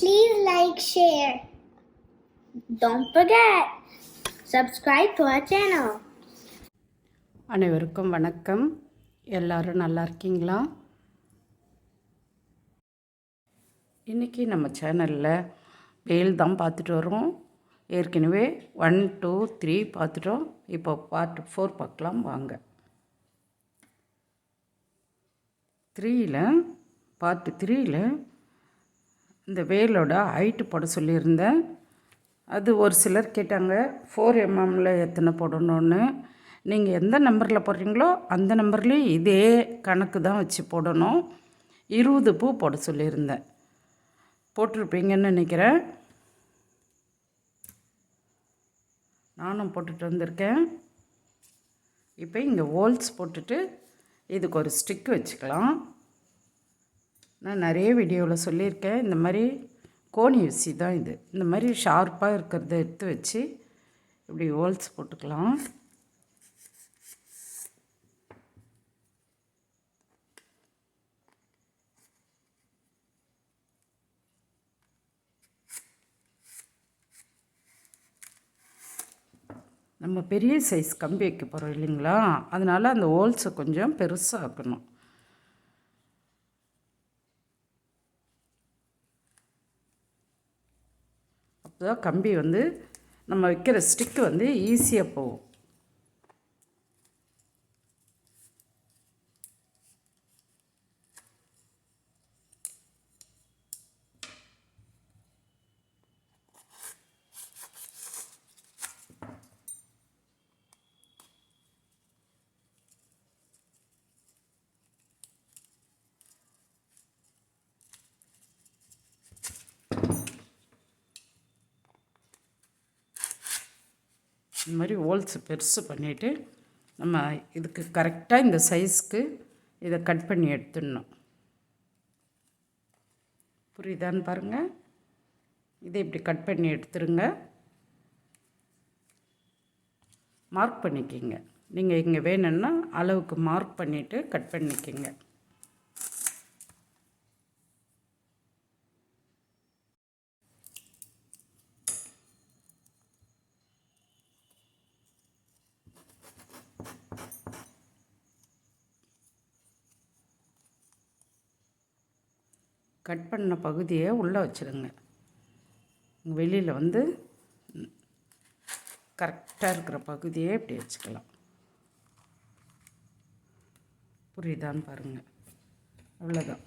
Please like, share. Don't forget, subscribe to our channel. அனைவருக்கும் வணக்கம். எல்லாரும் நல்லா இருக்கீங்களா? இன்றைக்கி நம்ம சேனலில் வெயில் தான் பார்த்துட்டு வரோம். ஏற்கனவே ஒன் டூ த்ரீ பார்த்துட்டோம். இப்போ பார்ட் ஃபோர் பார்க்கலாம் வாங்க. த்ரீயில் பார்ட் த்ரீயில் இந்த வேலோட ஹைட்டு போட சொல்லியிருந்தேன். அது ஒரு சிலர் கேட்டாங்க ஃபோர் எம்எம்மில் எத்தனை போடணும்னு. நீங்கள் எந்த நம்பரில் போடுறீங்களோ அந்த நம்பர்லேயும் இதே கணக்கு தான் வச்சு போடணும். இருபது பூ போட சொல்லியிருந்தேன். போட்டிருப்பீங்கன்னு நினைக்கிறேன். நானும் போட்டுட்டு வந்திருக்கேன். இப்போ இங்கே ஹோல்ஸ் போட்டுட்டு இதுக்கு ஒரு ஸ்டிக் வச்சுக்கலாம். நான் நிறைய வீடியோவில் சொல்லியிருக்கேன். இந்த மாதிரி கோணி ஊசி தான் இது. இந்த மாதிரி ஷார்ப்பாக இருக்கிறத எடுத்து வச்சு இப்படி ஹோல்ஸ் போட்டுக்கலாம். நம்ம பெரிய சைஸ் கம்பி வைக்க போகிறோம் இல்லைங்களா? அதனால் அந்த ஹோல்ஸை கொஞ்சம் பெருசாக ஆக்கணும் அப்போ கம்பி வந்து நம்ம வைக்கிற ஸ்டிக்கு வந்து ஈஸியாக போகும். இந்த மாதிரி ஹோல்ஸ் பெருசு பண்ணிவிட்டு நம்ம இதுக்கு கரெக்டாக இந்த சைஸ்க்கு இதை கட் பண்ணி எடுத்துடணும். புரியுதான்னு பாருங்கள் இதை இப்படி கட் பண்ணி எடுத்துருங்க. மார்க் பண்ணிக்கிங்க. நீங்கள் இங்கே வேணும்னா அளவுக்கு மார்க் பண்ணிவிட்டு கட் பண்ணிக்கிங்க. கட் பண்ண பகுதியை உள்ளே வச்சுருங்க. வெளியில் வந்து கரெக்டாக இருக்கிற பகுதியே இப்படி வச்சுக்கலாம். புரியுதான்னு பாருங்கள் அவ்வளோதான்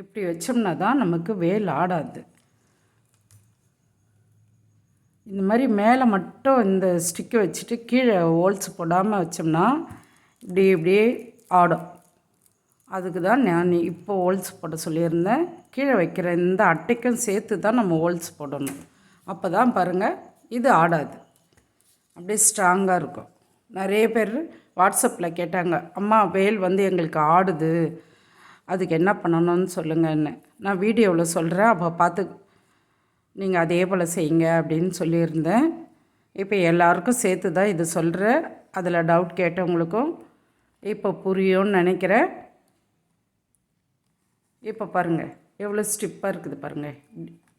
இப்படி வச்சோம்னா தான் நமக்கு வேல் ஆடாது. இந்த மாதிரி மேலே மட்டும் இந்த ஸ்டிக்கை வச்சுட்டு கீழே ஹோல்ஸ் போடாமல் வச்சோம்னா இப்படி இப்படியே ஆடும். அதுக்கு தான் நான் இப்போ ஹோல்ஸ் போட சொல்லியிருந்தேன். கீழே வைக்கிற இந்த அட்டைக்கும் சேர்த்து தான் நம்ம ஹோல்ஸ் போடணும். அப்போ தான் பாருங்கள் இது ஆடாது. அப்படியே ஸ்ட்ராங்காக இருக்கும். நிறைய பேர் வாட்ஸ்அப்பில் கேட்டாங்க அம்மா வேல் வந்து எங்களுக்கு ஆடுது. அதுக்கு என்ன பண்ணணும்னு சொல்லுங்கன்னு. நான் வீடியோவில் சொல்கிறேன் அப்போ பார்த்து நீங்கள் அதே போல் செய்யுங்க அப்படின்னு சொல்லியிருந்தேன். இப்போ எல்லாருக்கும் சேர்த்து தான் இது சொல்கிறேன். அதில் டவுட் கேட்டவங்களுக்கும் இப்போ புரியும்னு நினைக்கிறேன். இப்போ பாருங்கள் எவ்வளோ ஸ்டிப்பாக இருக்குது பாருங்கள்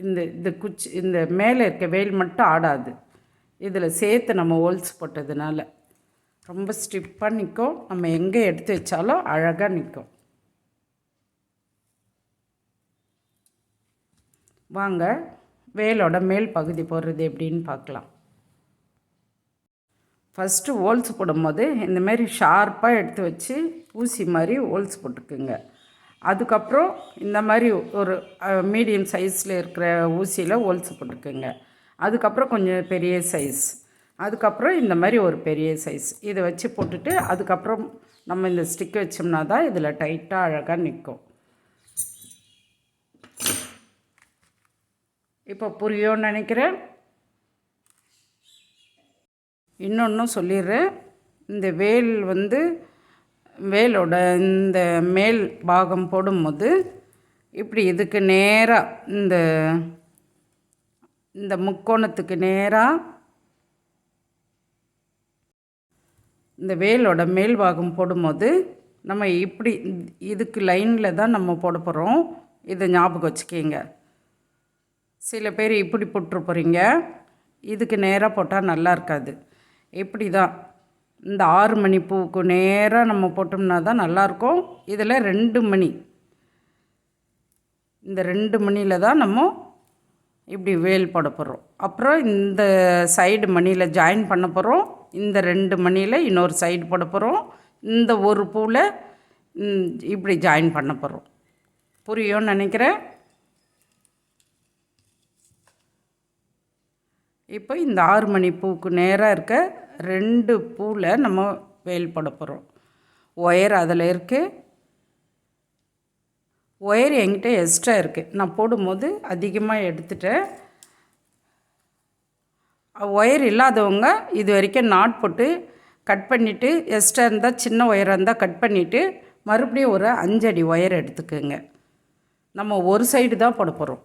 இந்த இந்த குச்சி இந்த மேலே இருக்க வெயில் மட்டும் ஆடாது. இதில் சேர்த்து நம்ம ஹோல்ஸ் போட்டதுனால. ரொம்ப ஸ்டிப்பாக நிற்கும். நம்ம எங்கே எடுத்து வச்சாலும் அழகாக நிற்கும். வாங்க வேலோட மேல் பகுதி போடுறது எப்படின்னு பார்க்கலாம். ஃபஸ்ட்டு ஹோல்ஸ் போடும்போது இந்தமாரி ஷார்ப்பாக எடுத்து வச்சு ஊசி மாதிரி ஹோல்ஸ் போட்டுக்குங்க. அதுக்கப்புறம் இந்த மாதிரி ஒரு மீடியம் சைஸில் இருக்கிற ஊசியில் ஹோல்ஸ் போட்டுக்குங்க. அதுக்கப்புறம் கொஞ்சம் பெரிய சைஸ் அதுக்கப்புறம் இந்த மாதிரி ஒரு பெரிய சைஸ் இதை வச்சு போட்டுட்டு அதுக்கப்புறம் நம்ம இந்த ஸ்டிக் வச்சோம்னா தான் இதில் டைட்டாக அழகாக நிற்கும். இப்போ புரியும்னு நினைக்கிறேன். இன்னொன்றும் சொல்லிடுறேன். இந்த வேல் வந்து வேலோட இந்த மேல் பாகம் போடும்போது இப்படி இதுக்கு நேராக இந்த இந்த முக்கோணத்துக்கு நேராக இந்த வேலோட மேல் பாகம் போடும்போது நம்ம இப்படி இதுக்கு லைனில் தான் நம்ம போட போகிறோம் இதை ஞாபகம் வச்சுக்கிங்க. சில பேர் இப்படி போட்டுரு போகிறீங்க இதுக்கு நேராக போட்டால் நல்லா இருக்காது. இப்படி தான் இந்த ஆறு மணி பூவுக்கு நேராக நம்ம போட்டோம்னா தான் நல்லாயிருக்கும். இதில் ரெண்டு மணி. இந்த ரெண்டு மணியில் தான் நம்ம இப்படி வேல் போட போகிறோம் அப்புறம் இந்த சைடு மணியில் ஜாயின் பண்ண போகிறோம் இந்த ரெண்டு மணியில் இன்னொரு சைடு போட போகிறோம் இந்த ஒரு பூவில் இப்படி ஜாயின் பண்ண போகிறோம் புரியும்னு நினைக்கிறேன்? இப்போ இந்த ஆறு மணி பூவுக்கு நேராக இருக்க ரெண்டு பூவில் நம்ம வேல் போட போகிறோம் ஒயர் அதில் இருக்குது ஒயர் என்கிட்ட எக்ஸ்ட்ரா இருக்குது நான் போடும்போது அதிகமாக எடுத்துட்டேன். ஒயர் இல்லாதவங்க இது வரைக்கும் நாட் போட்டு கட் பண்ணிவிட்டு எக்ஸ்ட்ரா இருந்தால் சின்ன ஒயராக இருந்தால் கட் பண்ணிவிட்டு மறுபடியும் ஒரு அஞ்சடி ஒயர் எடுத்துக்கோங்க. நம்ம ஒரு சைடு தான் போட போகிறோம்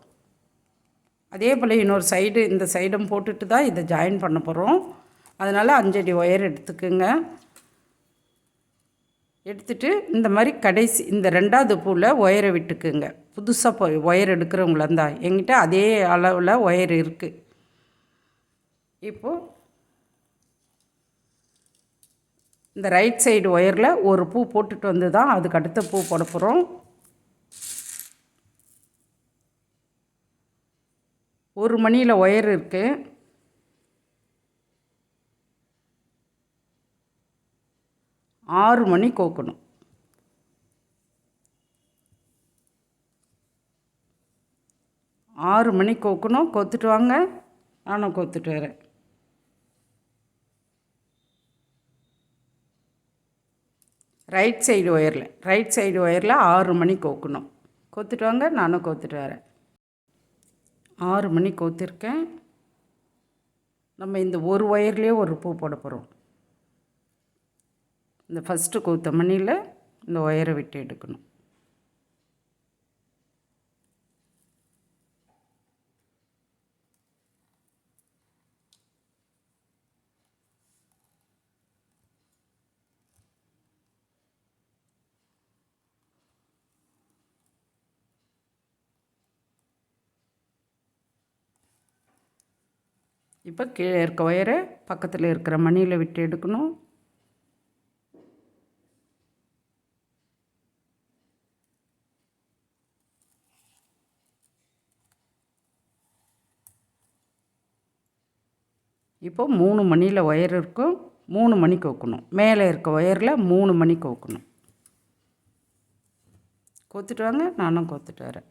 அதே போல் இன்னொரு சைடு இந்த சைடும் போட்டுட்டு தான் இதை ஜாயின் பண்ண போகிறோம் அதனால் அஞ்சடி ஒயர் எடுத்துக்கோங்க. எடுத்துட்டு இந்த மாதிரி கடைசி இந்த ரெண்டாவது பூவில் ஒயரை விட்டுக்குங்க. புதுசாக போய் ஒயர் எடுக்கிறவங்களா இருந்தால் அதே அளவில் ஒயர் இருக்குது இப்போது இந்த ரைட் சைடு ஒயரில் ஒரு பூ போட்டுட்டு வந்து தான் அதுக்கு அடுத்த பூ போட போகிறோம் ஒரு மணியில் ஒயர் இருக்குது ஆறு மணி கோக்கணும். ஆறு மணி கோக்கணும். கோத்துட்டு வாங்க. நானும் கோத்துட்டு வரேன். ரைட் சைடு ஒயரில். ரைட் சைடு ஒயரில் ஆறு மணி கோக்கணும். கோத்துட்டு வாங்க. நானும் கோத்துட்டு வரேன். ஆறு மணி கோத்திருக்கேன். நம்ம இந்த ஒரு ஒயர்லேயே ஒரு பூ போட போகிறோம் இந்த ஃபஸ்ட்டு கோத்த மணியில் இந்த ஒயரை விட்டு எடுக்கணும். இப்போ கீழே இருக்க ஒயரை பக்கத்தில் இருக்கிற மணியில் விட்டு எடுக்கணும். இப்போ மூணு மணியில் ஒயர் இருக்கும் மூணு மணி கோக்கணும். மேலே இருக்க ஒயரில் மூணு மணி கோக்கணும். கோத்துட்டு வாங்க நானும் கோத்துட்டு வரேன்.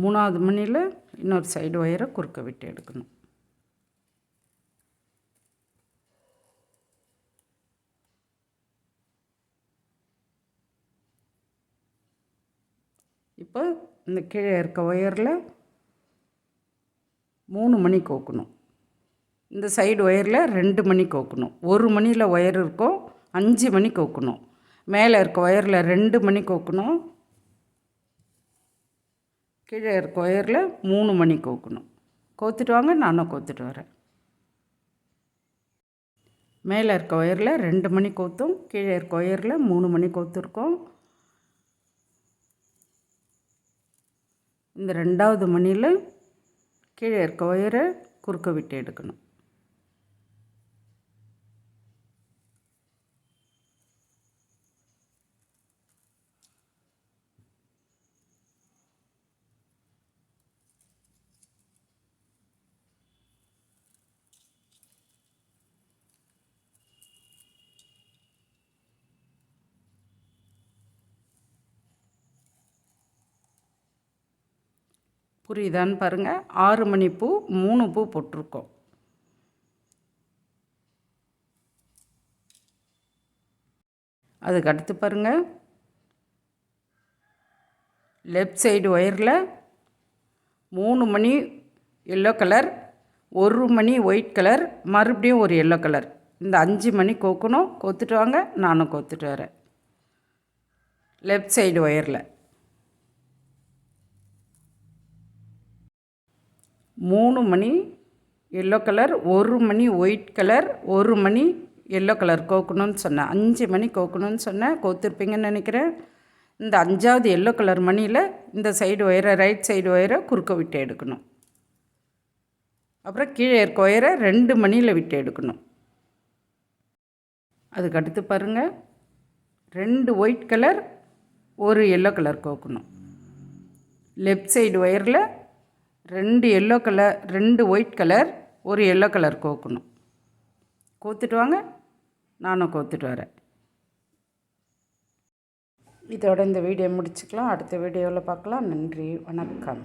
மூணாவது மணியில் இன்னொரு சைடு ஒயரை குறுக்க விட்டு எடுக்கணும். இப்போ இந்த கீழே இருக்க ஒயரில் மூணு மணி கோக்கணும். இந்த சைடு ஒயரில் ரெண்டு மணி கோக்கணும். ஒரு மணியில் ஒயர் இருக்கும் அஞ்சு மணி கோக்கணும். மேலே இருக்க ஒயரில் ரெண்டு மணி கோக்கணும். கீழே இருக்க ஒயரில் மூணு மணி கோக்கணும். கோத்துட்டு வாங்க நானும் கோத்துட்டு வரேன். மேலே இருக்க ஒயரில் ரெண்டு மணி கோத்தும் கீழே இருக்க ஒயரில் மூணு மணி கோத்துருக்கோம். இந்த ரெண்டாவது மணியில் கீழே இருக்க ஒயரை குறுக்க விட்டு எடுக்கணும். புரியுதான்னு பாருங்கள் ஆறு மணி பூ மூணு பூ போட்டிருக்கோம். அதுக்கு அடுத்து பாருங்கள் லெஃப்ட் சைடு ஒயரில் மூணு மணி எல்லோ கலர் ஒரு மணி ஒயிட் கலர் மறுபடியும் ஒரு எல்லோ கலர். இந்த அஞ்சு மணி கோக்கணும். கோத்துட்டு வாங்க. நானும் கோத்துட்டு வரேன். லெஃப்ட் சைடு ஒயரில். மூணு மணி எல்லோ கலர் ஒரு மணி ஒயிட் கலர் ஒரு மணி எல்லோ கலர் கோக்கணும்னு சொன்னேன். அஞ்சு மணி கோக்கணும்னு சொன்னேன். கோத்துருப்பீங்கன்னு நினைக்கிறேன். இந்த அஞ்சாவது எல்லோ கலர் மணியில் இந்த சைடு ஒயரை ரைட் சைடு ஒயரை குறுக்க விட்டு எடுக்கணும். அப்புறம் கீழே இருக்க ஒயரை ரெண்டு மணியில் விட்டு எடுக்கணும். அதுக்கு அடுத்து பாருங்கள் ரெண்டு ஒயிட் கலர் ஒரு எல்லோ கலர் கோக்கணும். லெஃப்ட் சைடு ஒயரில் ரெண்டு எல்லோ கலர் ரெண்டு ஒயிட் கலர் ஒரு எல்லோ கலர் கோக்கணும். கோத்துட்டு வாங்க நானும் கோத்துட்டு வரேன். இதோட இந்த வீடியோ முடிச்சுக்கலாம். அடுத்த வீடியோவில் பார்க்கலாம். நன்றி வணக்கம்.